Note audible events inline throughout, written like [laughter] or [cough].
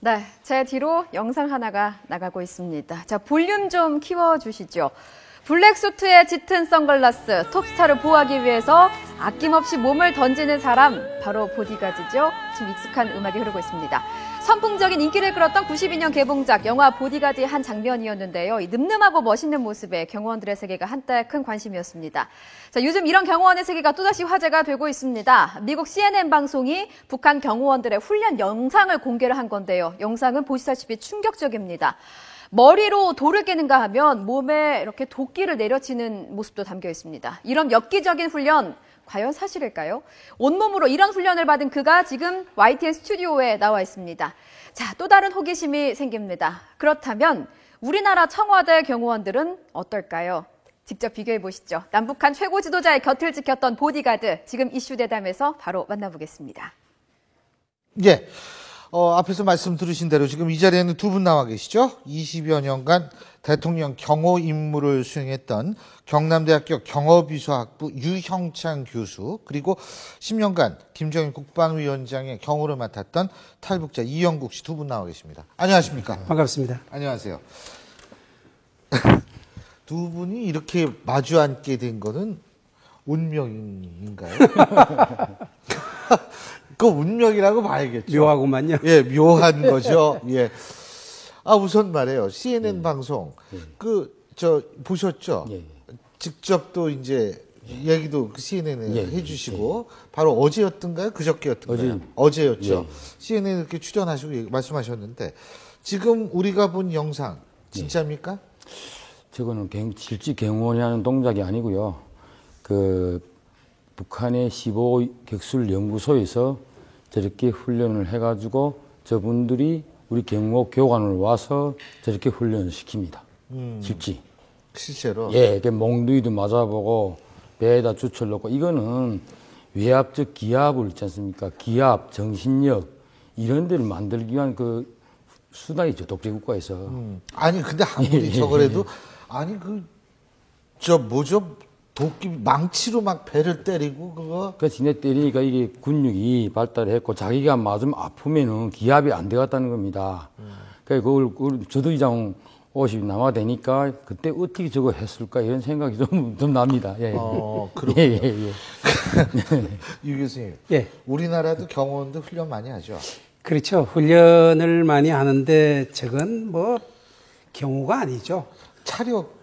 네, 제 뒤로 영상 하나가 나가고 있습니다. 자, 볼륨 좀 키워주시죠. 블랙수트에 짙은 선글라스, 톱스타를 보호하기 위해서 아낌없이 몸을 던지는 사람, 바로 보디가드죠. 지금 익숙한 음악이 흐르고 있습니다. 선풍적인 인기를 끌었던 92년 개봉작 영화 보디가드의 한 장면이었는데요. 이 늠름하고 멋있는 모습에 경호원들의 세계가 한때 큰 관심이었습니다. 자, 요즘 이런 경호원의 세계가 또다시 화제가 되고 있습니다. 미국 CNN 방송이 북한 경호원들의 훈련 영상을 공개를 한 건데요. 영상은 보시다시피 충격적입니다. 머리로 돌을 깨는가 하면 몸에 이렇게 도끼를 내려치는 모습도 담겨 있습니다. 이런 엽기적인 훈련 과연 사실일까요? 온몸으로 이런 훈련을 받은 그가 지금 YTN 스튜디오에 나와 있습니다. 자, 또 다른 호기심이 생깁니다. 그렇다면 우리나라 청와대 경호원들은 어떨까요? 직접 비교해 보시죠. 남북한 최고 지도자의 곁을 지켰던 보디가드 지금 이슈 대담에서 바로 만나보겠습니다. 예. 어, 앞에서 말씀 들으신 대로 지금 이 자리에는 두 분 나와 계시죠? 20여 년간 대통령 경호 임무를 수행했던 경남대학교 경호비서학부 유형창 교수, 그리고 10년간 김정일 국방위원장의 경호를 맡았던 탈북자 이영국 씨 두 분 나와 계십니다. 안녕하십니까? 반갑습니다. 안녕하세요. [laughs] 두 분이 이렇게 마주 앉게 된 거는 운명인가요? [laughs] 그 운명이라고 봐야겠죠. 묘하고만요. 예, 묘한 거죠. [laughs] 예. 아, 우선 말해요. CNN 방송. 그, 저, 보셨죠? 예, 예. 직접 또 이제 얘기도 그 CNN에 예, 해주시고, 바로 어제였던가요? 그저께였던가요? 어제. 어제였죠. 예. CNN 이렇게 출연하시고 얘기- 말씀하셨는데, 지금 우리가 본 영상, 진짜입니까? 저거는 갱- 실제 경호원이 하는 동작이 아니고요. 그 북한의 15 격술 연구소에서 저렇게 훈련을 해가지고 저분들이 우리 경호 교관을 와서 저렇게 훈련을 시킵니다. 실제. 실제로. 예, 몽둥이도 맞아보고 배에다 주철 넣고 이거는 외압적 기압을 있지 않습니까? 기압, 정신력 이런 데를 만들기 위한 그 수단이죠 독재 국가에서. 음. 아니 근데 아무리 저거래도 아니 그 저 뭐죠 도끼 망치로 막 배를 때리고 그거 그 지네 때리니까 이게 근육이 발달했고 자기가 맞으면 아프면은 기압이 안 돼갔다는 겁니다. 그러니까 그걸, 그걸 저도 이장 50이 남아 되니까 그때 어떻게 저거 했을까 이런 생각이 좀, 좀 납니다. 예. 어, 예, 예, 예. [laughs] 유 교수님 예. 우리나라도 경호원들 훈련 많이 하죠. 그렇죠. 훈련을 많이 하는데 저건 뭐 경우가 아니죠. 차력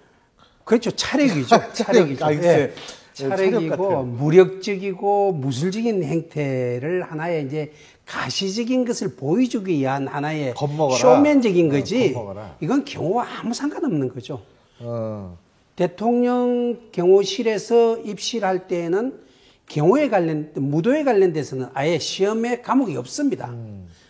그렇죠. [laughs] 차력이죠. 차력이죠. 아, 예. 차력 차력이고. 무력적이고 무술적인 행태를 하나의 이제 가시적인 것을 보여주기 위한 하나의 겁먹어라. 쇼맨적인 어, 거지. 겁먹어라. 이건 경우와 아무 상관없는 거죠. 어, 대통령 경호실에서 입실할 때에는 경호에 관련 무도에 관련돼서는 아예 시험에 과목이 없습니다.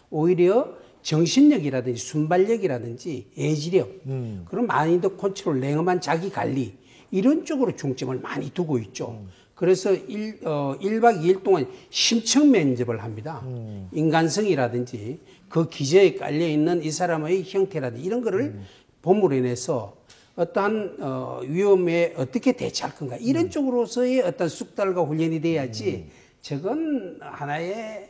오히려 정신력이라든지 순발력이라든지 예지력 그런 마인드 컨트롤 냉엄한 자기 관리 이런 쪽으로 중점을 많이 두고 있죠. 그래서 일, 어, 1박 2일 동안 심층 면접을 합니다. 인간성이라든지 그 기저에 깔려 있는 이 사람의 형태라든지 이런 거를 본물에 내서 어떠한 어, 위험에 어떻게 대처할 건가 이런 쪽으로서의 어떤 숙달과 훈련이 돼야지 저건 하나의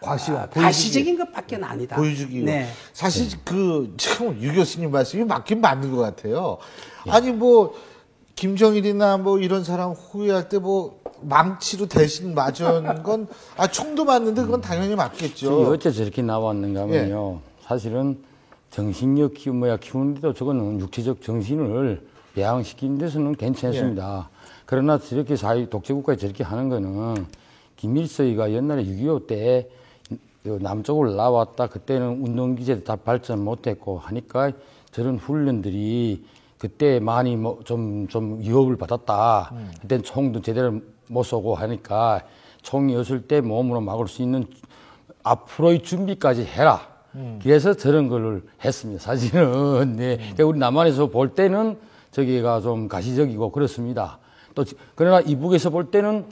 과시와 아, 보여주기. 가시적인 것밖에 는 아니다. 보여주기. 네. 사실 그 지금 유 교수님 말씀이 맞긴 맞는 것 같아요. 아니 뭐 김정일이나 뭐 이런 사람 후회할 때 뭐 망치로 대신 맞은 [laughs] 건 아 총도 맞는데 그건 당연히 맞겠죠. 어째 저렇게 나왔는가 하면요. 사실은 정신력 키우 뭐야 키우는데도 저거는 육체적 정신을 배양시키는 데서는 괜찮습니다. 그러나 저렇게 사회 독재국가에 저렇게 하는 거는 김일성이가 옛날에 6.25 때 남쪽으로 나왔다 그때는 운동기제도 다 발전 못했고 하니까 저런 훈련들이 그때 많이 뭐 좀 좀 위협을 받았다. 그때는 총도 제대로 못 쏘고 하니까 총이 없을 때 몸으로 막을 수 있는 앞으로의 준비까지 해라. 그래서 저런 걸 했습니다. 사실은. [laughs] 네. 그러니까 우리 남한에서 볼 때는 저기가 좀 가시적이고 그렇습니다. 또 지- 그러나 이북에서 볼 때는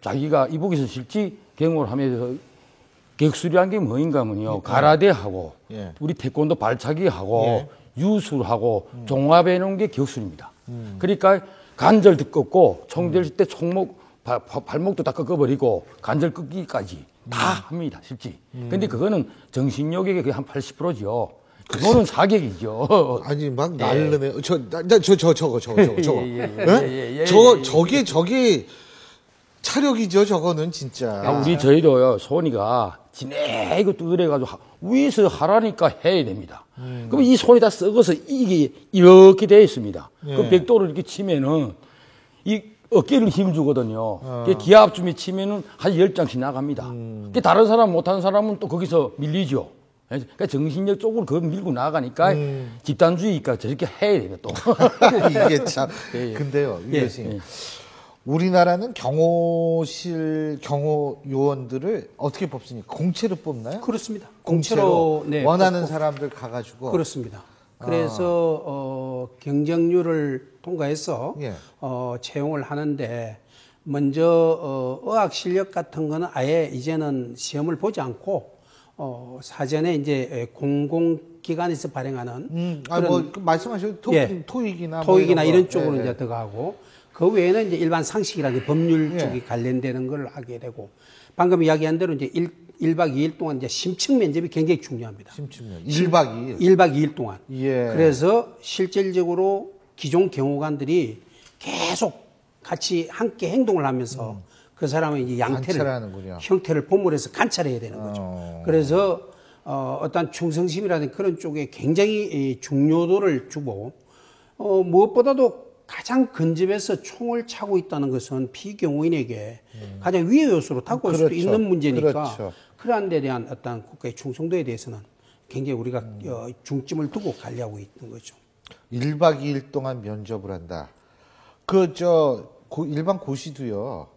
자기가 이북에서 실제 경험을 하면서 격술이란 게 뭐인가 하면요. 가라데하고 예. 우리 태권도 발차기하고 예. 유술하고 종합해 놓은 게 격술입니다. 그러니까 간절도 꺾고 총들때 총목 발, 발- 발목도 다 꺾어버리고 간절 꺾기까지 다 합니다, 실제. 근데 그거는 정신력의 거의 한 80%죠. 그거는 사격이죠. [laughs] 아니 막 날르네. 저저 저 저거 저거 저거 저거. [laughs] 예, 예, 예, 예? 예, 예, 저 예, 예. 저게 저게 차력이죠. 저거는 진짜. 야, 우리 저희도요, 손이가 지네 이거 뚜드려가지고 하- 위에서 하라니까 해야 됩니다. 그럼 이 손이 다 썩어서 이게 이렇게 되어 있습니다. 예. 그 백도를 이렇게 치면은 이 어깨를 힘 주거든요. 그 기압줌이 치면은 한 열장씩 나갑니다. 그 다른 사람 못하는 사람은 또 거기서 밀리죠. 그러니까 정신력 쪽으로 그 밀고 나가니까 집단주의니까 저렇게 해야 돼요, 또. [laughs] 이게 참. 예, 예. 근데요, 유 예, 교수님. 예. 우리나라는 경호실 경호 요원들을 어떻게 뽑습니까? 공채로 뽑나요? 그렇습니다. 공채로, 공채로 네, 원하는 뽑고. 사람들 가가지고 그렇습니다. 그래서 어, 경쟁률을 통과해서 예. 어, 채용을 하는데 먼저 어, 의학 실력 같은 거는 아예 이제는 시험을 보지 않고 어, 사전에 이제 공공기관에서 발행하는 음, 아뭐 말씀하셔도 토, 예. 토익이나 뭐 토익이나 거. 이런 쪽으로 예, 이제 예. 들어가고 그 외에는 이제 일반 상식이라든지 법률 예. 쪽이 관련되는 걸 하게 되고 방금 이야기한 대로 이제 일 1박 2일 동안 이제 심층 면접이 굉장히 중요합니다. 심층면 1박 2일. 1박 2일 동안. 예. 그래서 실질적으로 기존 경호관들이 계속 같이 함께 행동을 하면서 그 사람의 이제 양태를 관찰을 하는군요. 형태를 본물해서 관찰해야 되는 거죠. 어. 그래서 어, 어떤 충성심이라든 그런 쪽에 굉장히 이 중요도를 주고 어, 무엇보다도 가장 근접해서 총을 차고 있다는 것은 피경호인에게 가장 위의 요소로 다가올 수도 음. 그렇죠. 있는 문제니까 그렇죠. 그러한 데 대한 어떤 국가의 충성도에 대해서는 굉장히 우리가 음. 어, 중점을 두고 관리하고 있는 거죠. 1박 2일 동안 면접을 한다. 그저 일반 고시도요.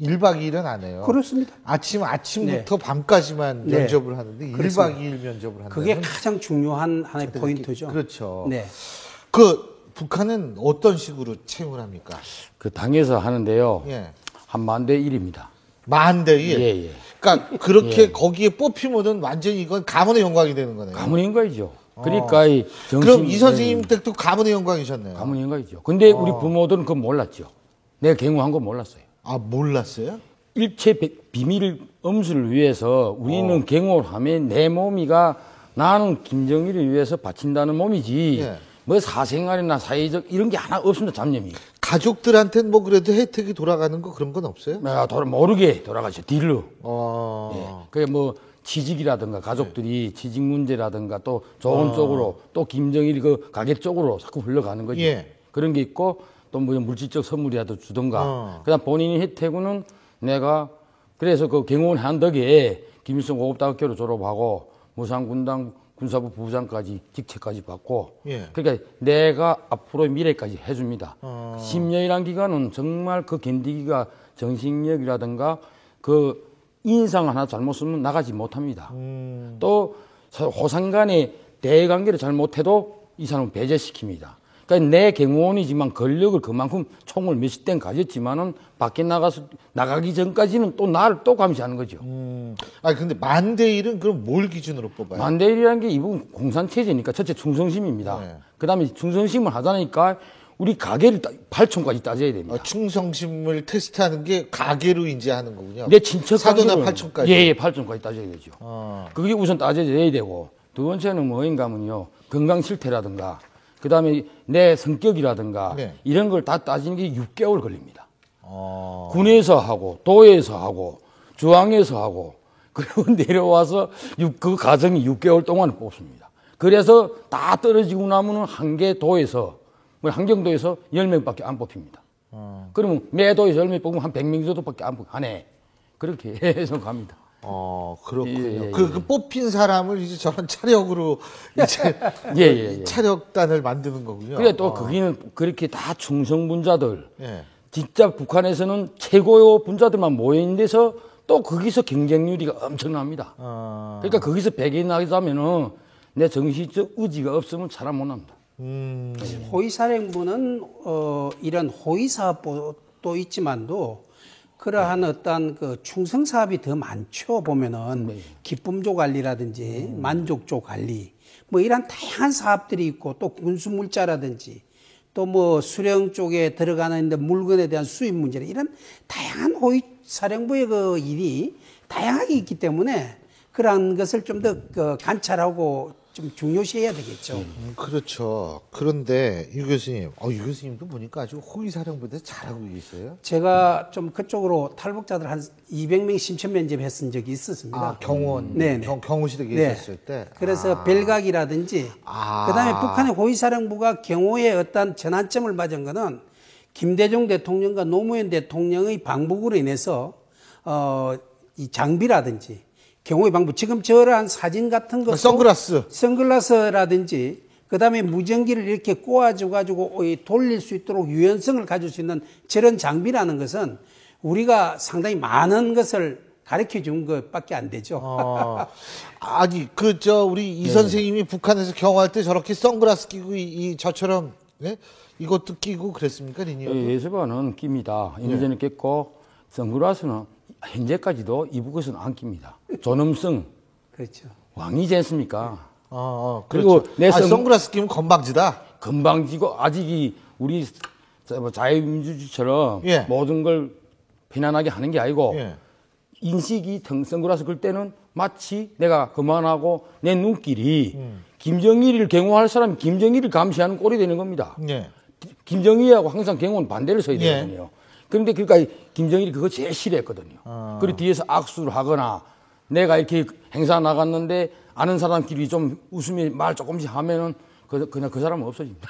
1박 2일은 안 해요. 그렇습니다. 아침 아침부터 밤까지만 네. 면접을 하는데 그렇습니다. 1박 2일 면접을 한다. 그게 가장 중요한 하나의 포인트죠. 그렇죠. 네. 그 북한은 어떤 식으로 채용을 합니까? 그 당에서 하는데요. 예. 한 만 대 일입니다 만 대 일. 예, 예. 그러니까 그렇게 거기에 뽑히면은 완전히 이건 가문의 영광이 되는 거네요. 가문의 영광이죠. 그러니까 이 정신, 어. 그럼 이 선생님 댁도 가문의 영광이셨네요. 가문의 영광이죠. 근데 우리 부모들은 그건 몰랐죠. 내가 경호한 건 몰랐어요. 아 몰랐어요? 일체 비- 비밀 엄수를 위해서 우리는 경호를 하면 내 몸이가 나는 김정일을 위해서 바친다는 몸이지 예. 뭐 사생활이나 사회적 이런 게 하나 없습니다 잡념이 가족들한테는 뭐 그래도 혜택이 돌아가는 거 그런 건 없어요? 내가 돌아 모르게 돌아가죠 딜로 어. 예. 그게 뭐 취직이라든가 가족들이 취직 문제라든가 또 좋은 쪽으로 또 김정일이 그 가게 쪽으로 자꾸 흘러가는 거죠. 예. 그런 게 있고 또 뭐 물질적 선물이라도 주던가. 어. 그다음 본인이 혜택은 내가 그래서 그 경호원 한 덕에 김일성 고급대학교를 졸업하고 무상군당 군사부 부장까지 직책까지 받고 예. 그러니까 내가 앞으로의 미래까지 해줍니다. 어. 10년이란 기간은 정말 그 견디기가 정신력이라든가 그 인상 하나 잘못 쓰면 나가지 못합니다. 음. 또 호상 간의 대관계를 잘못해도 이 사람을 배제시킵니다. 그러니까 내 경호원이지만 권력을 그만큼 총을 몇십 대 가졌지만은 밖에 나가서 나가기 전까지는 또 나를 또 감시하는 거죠. 음. 아 근데 만대 일은 그럼 뭘 기준으로 뽑아요? 만대일이라는 게 이분 공산 체제니까 첫째 충성심입니다. 네. 그 다음에 충성심을 하자니까 우리 가게를 8촌까지 따져야 됩니다. 어, 충성심을 테스트하는 게 가계로 이제 하는 거군요. 내 친척 사도나 관계로는- 팔촌까지. 예, 예, 8촌까지 따져야 되죠. 어. 그게 우선 따져져야 되고 두 번째는 뭐인가 하면요 건강 실태라든가 그 다음에 내 성격이라든가 네. 이런 걸 다 따지는 게 6개월 걸립니다. 어. 군에서 하고 도에서 하고 중앙에서 하고 [laughs] 그리고 내려와서 육- 그 과정이 6개월 동안 뽑습니다. 그래서 다 떨어지고 나면은 한 개 도에서 뭐 한경도에서 10명밖에 안 뽑힙니다. 어. 그러면 매 도에서 10명 뽑으면 한 100명 정도밖에 안 뽑, 하네. 그렇게 [laughs] 해서 갑니다. 어, 그렇군요. 예, 예, 그, 그 뽑힌 사람을 이제 저런 차력으로 이제 [laughs] 예, 예, 예. 차력단을 만드는 거군요. 그래 또 어. 거기는 그렇게 다 충성 분자들 예. 진짜 북한에서는 최고의 분자들만 모여 있는 데서 또 거기서 경쟁률이 엄청납니다. 어. 그러니까 거기서 백이 나자면은 내 정신적 의지가 없으면 잘못 납니다. 음. 호위사령부는 어, 이런 호위사업도 있지만도 그러한 어떤 그 충성 사업이 더 많죠. 보면은 기쁨조 관리라든지 만족조 관리 뭐 이런 다양한 사업들이 있고 또 군수 물자라든지 또 뭐 수령 쪽에 들어가는 물건에 대한 수입 문제 이런 다양한 호위 사령부의 그 일이 다양하게 있기 때문에 그러한 것을 좀더그 관찰하고 좀 중요시해야 되겠죠. 음, 그렇죠. 그런데 유 교수님, 어, 유 교수님도 보니까 아주 호위사령부대 잘하고 계세요. 제가 좀 그쪽으로 탈북자들 한 200명 신청 면접했은 적이 있었습니다. 아, 경호원, 네네. 경, 경호실에 네. 계셨을 때. 그래서 벨각이라든지 아. 그다음에 북한의 호위사령부가 경호에 어떤 전환점을 맞은 거는 김대중 대통령과 노무현 대통령의 방북으로 인해서 어, 이 장비라든지 경호의 방법 지금 저러한 사진 같은 것도 선글라스. 선글라스라든지 그다음에 무전기를 이렇게 꼬아줘 가지고 돌릴 수 있도록 유연성을 가질 수 있는 저런 장비라는 것은 우리가 상당히 많은 것을 가르쳐 준 것밖에 안 되죠. 어, 아니, 그, 저, 우리 이 선생님이 북한에서 경호할 때 저렇게 선글라스 끼고, 이, 이 저처럼, 예? 이것도 끼고 그랬습니까, 리니어? 예, 예수관은 낍니다. 인전에 꼈고 선글라스는 현재까지도 이북 것은 안 낍니다. 존엄성 그렇죠. 왕이지 않습니까? 어, 어, 그리고 그렇죠. 내 아, 선- 선글라스 끼면 건방지다. 건방지고 아직 이 우리 자- 뭐 자유민주주의처럼 예. 모든 걸 편안하게 하는 게 아니고 예. 인식이 등 선글라스 끌 때는 마치 내가 그만하고 내 눈길이 음. 김정일을 경호할 사람이 김정일을 감시하는 꼴이 되는 겁니다. 예. 김정일하고 항상 경호는 반대를 서야 예. 되거든요. 그런데 그러니까 김정일이 그거 제일 싫어했거든요. 아. 그리고 뒤에서 악수를 하거나 내가 이렇게 행사 나갔는데 아는 사람끼리 좀 웃으며 말 조금씩 하면은 그, 그냥 그 사람은 없어집니다.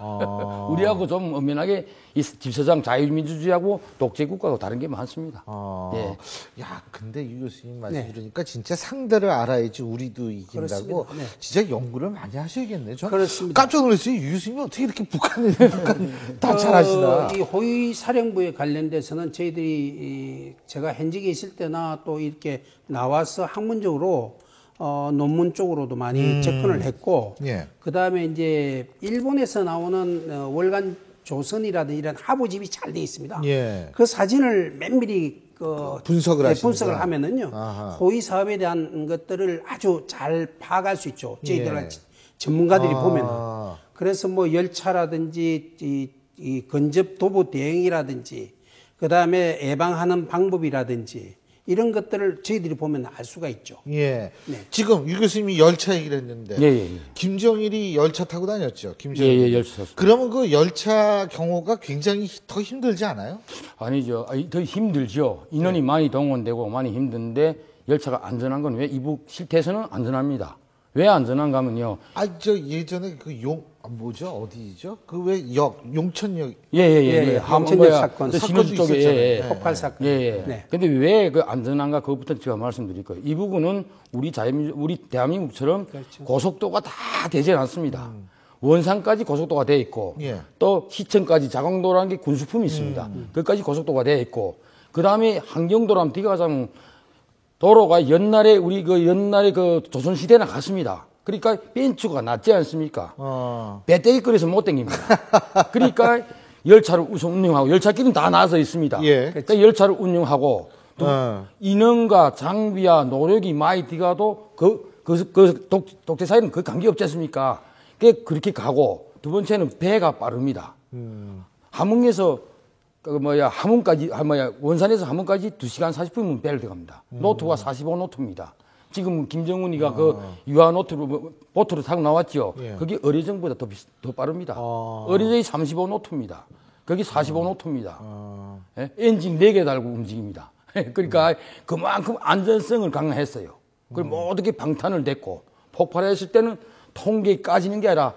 어, 우리하고 좀 엄연하게 이 집사장 자유민주주의하고 독재국가하고 다른 게 많습니다. 어. 예. 야, 근데 유 교수님 말씀 네. 들으니까 진짜 상대를 알아야지 우리도 이긴다고. 네. 진짜 연구를 많이 하셔야겠네. 저 그렇습니다. 깜짝 놀랐어요. 유 교수님이 어떻게 이렇게 북한을 북한 다 잘하시나. 어, 이 호위 사령부에 관련돼서는 저희들이 이 제가 현직에 있을 때나 또 이렇게 나와서 학문적으로 어, 논문 쪽으로도 많이 접근을 했고, 예. 그 다음에 이제 일본에서 나오는 어, 월간 조선이라든 이런 하부집이 잘 돼 있습니다. 예. 그 사진을 면밀히 그 분석을 네. 분석을 하면은요 아하. 호위 사업에 대한 것들을 아주 잘 파악할 수 있죠. 저희들 예. 전문가들이 아. 보면은 그래서 뭐 열차라든지 이, 이 건접 도보 대응이라든지 그 다음에 예방하는 방법이라든지 이런 것들을 저희들이 보면 알 수가 있죠. 예. 네. 지금 유 교수님이 열차 얘기를 했는데 예, 예, 예. 김정일이 열차 타고 다녔죠. 예, 김정일. 예, 열차 탔습니다. 그러면 그 열차 경호가 굉장히 더 힘들지 않아요? 아니죠. 아니, 더 힘들죠. 인원이 많이 동원되고 많이 힘든데 열차가 안전한 건 왜 이북 실태에서는 안전합니다. 왜 안전한가 하면요. 아, 저 예전에 그 용, 아, 뭐죠? 어디죠? 그 왜 역, 용천역. 예, 예, 예. 예, 예. 예. 뭐야, 사건. 신호수 쪽에. 예, 예. 네. 폭발 사건. 예, 예. 네. 근데 왜 그 안전한가 그것부터 제가 말씀드릴 거예요. 이 부분은 우리 자유민주, 우리 대한민국처럼 그렇죠. 고속도가 다 되지 않습니다. 원산까지 고속도가 돼 있고 예. 또 시청까지 자강도라는 게 군수품이 있습니다. 그까지 고속도가 돼 있고 그 다음에 환경도라면 뒤가 가장 도로가 옛날에 우리 그 옛날에 그 조선 시대나 같습니다. 그러니까 벤츠가 낫지 않습니까? 어. 배터리 끓여서 못 댕깁니다. 그러니까 열차를 우선 운영하고 열차길은 다 나서 있습니다. 예. 그러니까 열차를 운영하고 또 어. 인원과 장비와 노력이 많이 들어가도 그, 그, 그 독, 독재 사회는 그 관계 없지 않습니까? 그 그렇게 가고 두 번째는 배가 빠릅니다. 함흥에서 그 뭐야 함흥까지 아 뭐야 원산에서 함흥까지 2시간 40분이면 배를 들어갑니다. 노트가 45 노트입니다. 지금 김정은이가 그 유아 노트로 뭐, 보트로 타고 나왔죠. 예. 그게 어뢰정보다 더, 비슷- 더 빠릅니다. 어. 어뢰정이 35 노트입니다. 거기 45노트입니다. 어. 예? 엔진 4개 달고 움직입니다. [laughs] 그러니까 그만큼 안전성을 강화했어요. 그리고 모든 게 방탄을 댔고 폭발했을 때는 통계 까지는 게 아니라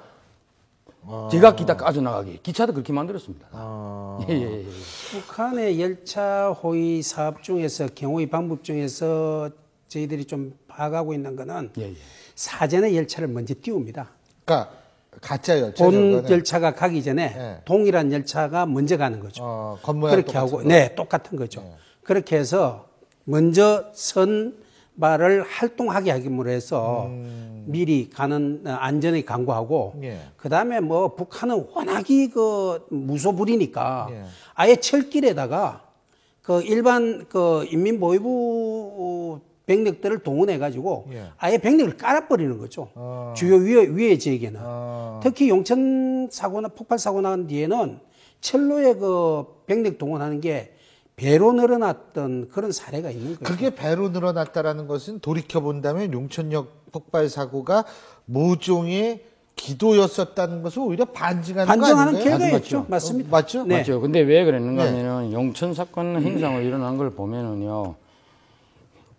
제각기 다 까져나가게 기차도 그렇게 만들었습니다. 어. [laughs] 예, 예, 예. 북한의 열차 호위 사업 중에서 경호의 방법 중에서 저희들이 좀 파악하고 있는 거는 예, 예. 사전에 열차를 먼저 띄웁니다. 그러니까 가짜 열차. 본. 열차가 가기 전에 네. 동일한 열차가 먼저 가는 거죠. 어, 그렇게 하고, 거. 네, 똑같은 거죠. 그렇게 해서 먼저 선발을 활동하게 하기로 해서 미리 가는 어, 안전에 강구하고, 음. 예. 그 다음에 뭐 북한은 워낙이 그 무소불이니까 예. 아예 철길에다가 그 일반 그 인민보위부 병력들을 동원해 가지고 예. 아예 병력을 깔아버리는 거죠. 어. 주요 위에 위에 지역에는. 어. 특히 용천 사고나 폭발 사고 난 뒤에는 철로에 그 병력 동원하는 게 배로 늘어났던 그런 사례가 있는 거죠. 그게 배로 늘어났다라는 것은 돌이켜 본다면 용천역 폭발 사고가 모종의 기도였었다는 것을 오히려 반증하는 반증하는? 결과였죠. 맞죠. 맞습니다. 어, 맞죠? 네. 맞죠. 근데 왜 그랬는가 네. 하면은 용천 사건 행상을 일어난 걸 보면은요.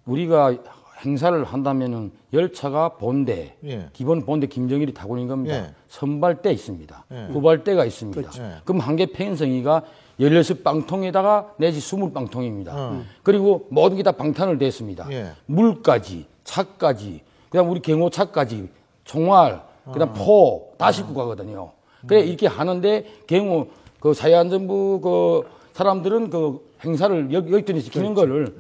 우리가 행사를 한다면은 열차가 본대, 예. 기본 본대 김정일이 타고 있는 겁니다. 예. 선발대 있습니다. 예. 후발대가 있습니다. 그렇죠. 예. 그럼 한개 편성이가 16빵통에다가 내지 20빵통입니다. 어. 그리고 모든 게 다 방탄을 댔습니다. 예. 물까지, 차까지, 그다음 우리 경호차까지, 총알, 그다음 포, 다 싣고 가거든요. 그래 이렇게 하는데 경호 그 사회안전부 그 사람들은 그 행사를 여- 여기더니 지키는 거를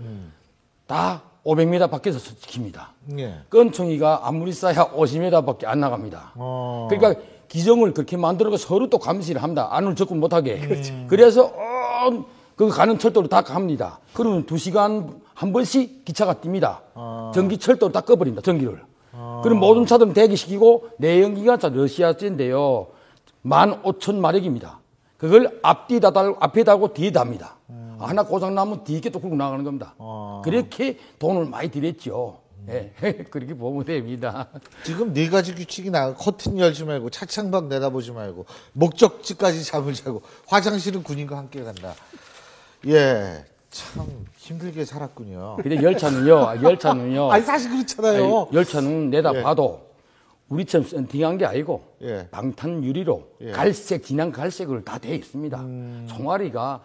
다 500m 밖에서 지킵니다. 예. 끈총이가 아무리 쌓야 50m밖에 안 나갑니다. 어. 그러니까 기정을 그렇게 만들어서 서로 또 감시를 합니다. 안을 접근 못하게. [laughs] 그래서 어, 그 가는 철도로 다 갑니다. 그러면 두 시간 한 번씩 기차가 뜁니다. 전기 철도로 다 꺼버립니다. 전기를. 그럼 모든 차들은 대기시키고 내연기관차 러시아제인데요. 15,000마력입니다. 그걸 앞뒤 다 달고 앞에 달고 뒤에 답니다. 하나 고장 나면 뒤에 또 끌고 나가는 겁니다. 그렇게 돈을 많이 들였죠. 예. [laughs] 그렇게 보면 됩니다. 지금 네 가지 규칙이 나 커튼 열지 말고 차창밖 내다보지 말고 목적지까지 잠을 자고 화장실은 군인과 함께 간다. 예, 참 힘들게 살았군요. 근데 열차는요, 열차는요. 아니 사실 그렇잖아요. 아니, 열차는 내다 예. 봐도 우리처럼 썬팅한 게 아니고 예. 방탄 유리로 예. 음. 갈색 진한 갈색으로 다 돼 있습니다. 총알이가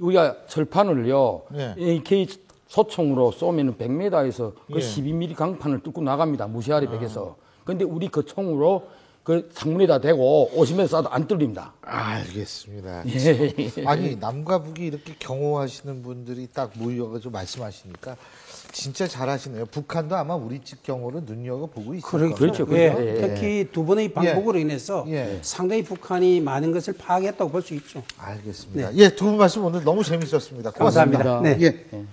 우리가 철판을요 예. AK 소총으로 쏘면은 100m에서 그 예. 12mm 강판을 뚫고 나갑니다 무시아리 벽에서. 근데 우리 그 총으로 그 창문에다 대고 50m 쏴도 안 뚫립니다. 알겠습니다. 예. 아니 남과 북이 이렇게 경호하시는 분들이 딱 모여가지고 말씀하시니까 진짜 잘하시네요. 북한도 아마 우리 집 경호를 눈여겨 보고 있을 거예요. 그렇죠, 예, 그렇죠. 예, 예. 특히 두 번의 방북으로 인해서 예. 상당히 북한이 많은 것을 파악했다고 볼 수 있죠. 알겠습니다. 예, 두 분 말씀 오늘 너무 재밌었습니다. 고맙습니다. 감사합니다. 네. 예. 예.